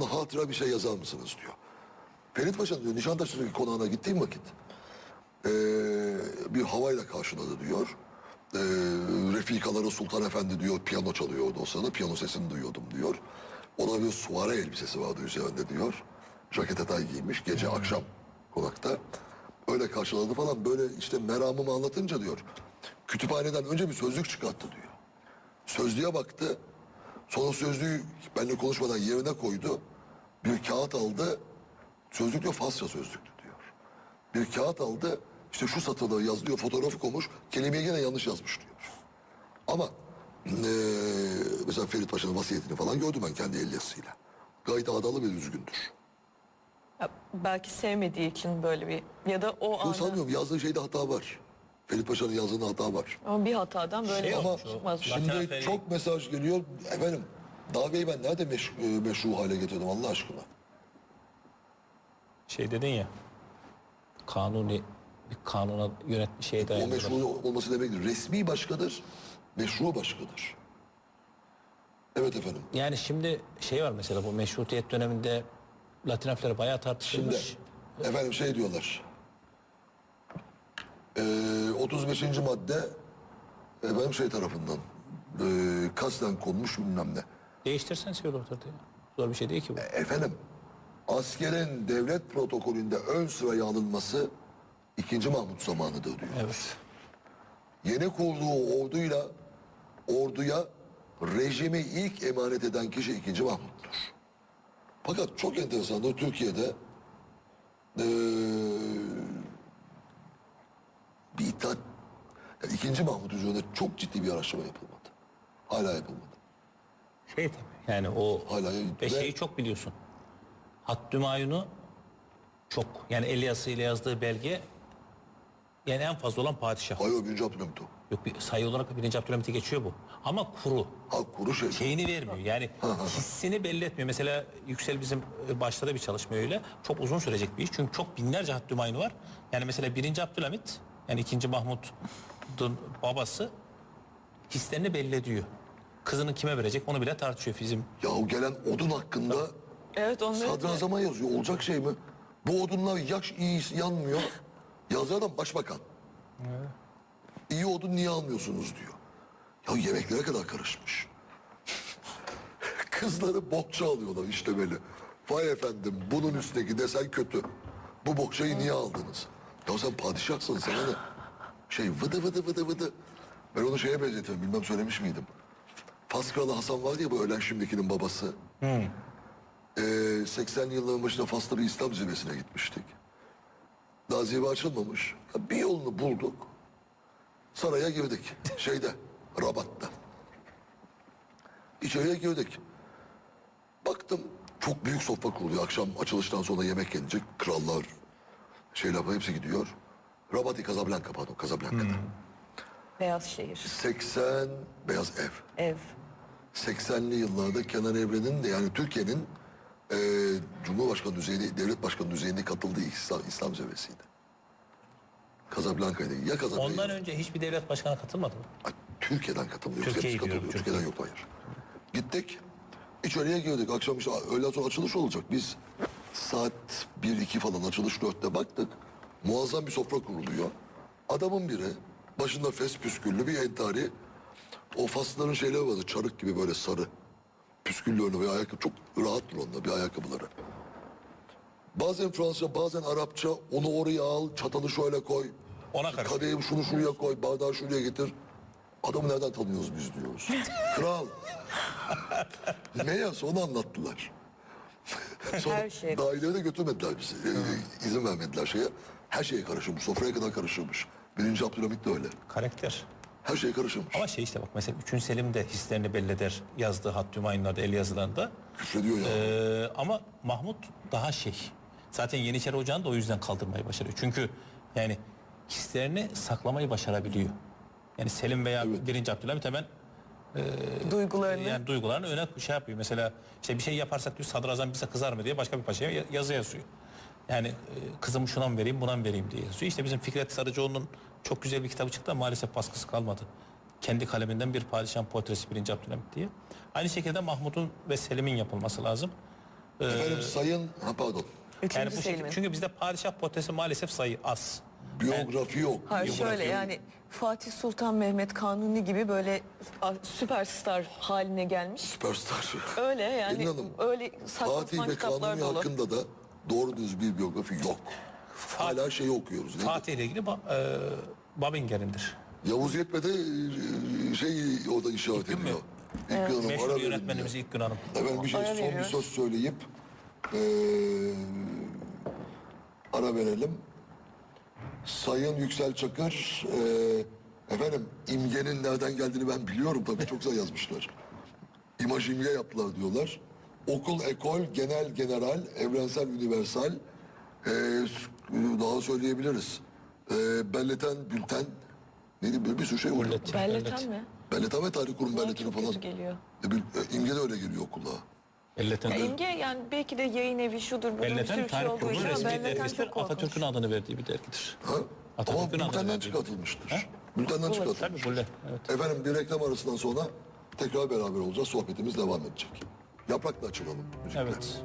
bana hatıra bir şey yazar mısınız diyor. Ferit Paşa diyor Nişantaşı'ndaki konağına gittiğim vakit ee, bir havayla karşıladı diyor. Ee, Refikaları Sultan Efendi diyor piyano çalıyordu o sırada piyano sesini duyuyordum diyor. Ona bir suare elbisesi vardı üzerinde diyor. Jaket etay giymiş gece akşam konakta. Öyle karşıladı falan böyle işte meramımı anlatınca diyor. Kütüphaneden önce bir sözlük çıkarttı diyor. Sözlüğe baktı. Sonra sözlüğü benimle konuşmadan yerine koydu. Bir kağıt aldı. Sözlük diyor Farsça sözlüktü diyor. Bir kağıt aldı. işte şu satırda yazılıyor. Fotoğrafı koymuş. Kelimeyi gene yanlış yazmış diyor. Ama eee, mesela Ferit Paşa'nın vasiyetini falan gördüm ben kendi el yazısıyla. Gayet adalı ve düzgündür. Ya, belki sevmediği için böyle bir ya da o Yok anda sanmıyorum yazdığı şeyde hata var. Ferit Paşa'nın yazdığında hata var. ama bir hatadan böyle Şey Ama şey çıkmaz. şimdi Latin çok mesaj geliyor. Efendim Dave'yi ben nerede meş, e, meşru hale getirdim Allah aşkına? Şey dedin ya. Kanuni bir kanuna yönet şeye O dayanıyor. meşru olması demektir. Resmi başkadır, meşru başkadır. Evet efendim. Yani şimdi şey var mesela bu meşrutiyet döneminde Latin harfleri bayağı Şimdi tartışılmış. efendim şey diyorlar. Ee, 35. madde efendim şey tarafından e, kasten konmuş bilmem ne. Değiştirsen söyle ortada ya. Zor bir şey değil ki bu. Efendim askerin devlet protokolünde ön sıraya alınması 2. Mahmut zamanıdır diyor. Evet. Yeni kurduğu orduyla orduya rejimi ilk emanet eden kişi 2. Mahmut'tur. Fakat çok enteresandır Türkiye'de eee bir itaat 2. Mahmut üzerinde çok ciddi bir araştırma yapılmadı. Hala yapılmadı. Şey tabii yani o Hala ve şeyi çok biliyorsun. Hattümayunu çok yani el yazısıyla yazdığı belge yani en fazla olan padişah. Hayır 1. Abdülhamit o. Yok bir sayı olarak birinci Abdülhamit'i geçiyor bu. Ama kuru. Ha kuru şey. Şeyini vermiyor yani hissini belli etmiyor. Mesela Yüksel bizim e, başladı bir çalışma öyle. Çok uzun sürecek bir iş çünkü çok binlerce hattümayını var. Yani mesela birinci Abdülhamit yani ikinci Mahmud'un babası hislerini belli ediyor. Kızını kime verecek onu bile tartışıyor bizim. Yahu gelen odun hakkında Evet onları sadrazama yazıyor. Olacak şey mi? Bu odunlar yaş iyi yanmıyor. Yazar adam başbakan. İyi odun niye almıyorsunuz diyor. Ya yemeklere kadar karışmış. Kızları bokça alıyorlar işte böyle. Vay efendim bunun üstündeki desen kötü. Bu bokçayı niye aldınız? Ya sen padişahsın sana ne? Şey vıdı vıdı vıdı vıdı. Ben onu şeye benzetiyorum bilmem söylemiş miydim? Fas Kralı Hasan var ya bu ölen şimdikinin babası. Ee, 80'li yılların başında Fas'ta bir İslam zirvesine gitmiştik. Daha zirve açılmamış. Ya bir yolunu bulduk. Saraya girdik. Şeyde, Rabat'ta. İçeriye girdik. Baktım çok büyük sofra kuruluyor. Akşam açılıştan sonra yemek yenecek. Krallar, şeyler hepsi gidiyor. Rabat-i Casablanca pardon, Casablanca'da. beyaz şehir, 80 beyaz ev. ev. 80'li yıllarda Kenan Evren'in de yani Türkiye'nin eee Cumhurbaşkanı düzeyinde, devlet başkanı düzeyinde katıldığı İslam, İslam zirvesiydi. Casablanca'ydı. Ya Casablanca. Ondan önce hiçbir devlet başkanı katılmadı mı? Ay, Türkiye'den katılıyor. Türkiye'yi Hepsi katılıyor. diyorum, Türkiye'den yok hayır. Gittik. İçeriye girdik. Akşam işte öğleden sonra açılış olacak. Biz saat 1-2 falan açılış 4'te baktık. Muazzam bir sofra kuruluyor. Adamın biri başında fes püsküllü bir entari. O fasların şeyleri vardı. Çarık gibi böyle sarı. Püsküllü önü ve ayakkabı. Çok rahattır onlar bir ayakkabıları. Bazen Fransızca bazen Arapça onu oraya al çatalı şöyle koy. Ona karış. Kadehi şunu şuraya koy bardağı şuraya getir. Adamı nereden tanıyoruz biz diyoruz. Kral. Meğerse onu anlattılar. Sonra Her şey. Dahilere de götürmediler bizi. Ee, izin vermediler şeye. Her şeye karışılmış. Sofraya kadar karışılmış. Birinci Abdülhamit de öyle. Karakter. Her şey karışılmış. Ama şey işte bak mesela 3. Selim de hislerini belli eder yazdığı hattümayınlarda el yazılarında. Küfrediyor ya. Ee, ama Mahmut daha şey. Zaten Yeniçeri Ocağı'nı da o yüzden kaldırmayı başarıyor. Çünkü yani hislerini saklamayı başarabiliyor. Yani Selim veya Evet. 1. Abdülhamit hemen Duygularını yani duygularını öne şey yapıyor. Mesela işte bir şey yaparsak diyor sadrazam bize kızar mı diye başka bir paşaya ya- yazı yazıyor. Yani e, kızımı şuna mı vereyim buna mı vereyim diye yazıyor. İşte bizim Fikret Sarıcıoğlu'nun çok güzel bir kitabı çıktı ama maalesef baskısı kalmadı. Kendi kaleminden bir padişahın portresi 1. Abdülhamit diye. Aynı şekilde Mahmud'un ve Selim'in yapılması lazım. Efendim sayın, ha pardon, Üçüncü Yani bu şekilde, Selim'in. çünkü bizde padişah portresi maalesef sayı az. Biyografi yok. Hayır Biyografi şöyle yok. yani Fatih Sultan Mehmet Kanuni gibi böyle a, süperstar haline gelmiş. Süperstar. Öyle yani Gelin Hanım, öyle saçma Fatih sapan ve kitaplar Kanuni dolu. hakkında da doğru düz bir biyografi yok. Hala şey okuyoruz. mi? Fatih ile ilgili ba, e, Babinger'indir. Yavuz Yetme'de e, şey orada işaret gün mü? ediyor. İlk evet. hanım Meşhur ara verin yönetmenimiz diyor. İlk Gün Hanım. Efendim bir şey Ara son bir veriyoruz. söz söyleyip e, ara verelim. Sayın Yüksel Çakır e, efendim imgenin nereden geldiğini ben biliyorum tabii çok güzel yazmışlar. İmaj imge yaptılar diyorlar. Okul, ekol, genel, general, evrensel, universal e, daha söyleyebiliriz. E, belleten, bülten neydi böyle bir sürü şey oluyor. Belleten mi? Belleten ve tarih kurum belletini falan. geliyor. E, bil- e, imge de öyle geliyor kulağa. Elleten. Ya imge yani belki de yayın evi şudur bir Belleten şey tarih ama resmi Belleten dergisidir. Atatürk'ün adını verdiği bir dergidir. Ha? Ama Atatürk'ün adını bültenden verdiği. çıkartılmıştır. Bültenden Tabii çıkartılmıştır. Bullet. Evet. Efendim bir reklam arasından sonra tekrar beraber olacağız. Sohbetimiz devam edecek. Yaprakla açılalım. müzikle. evet.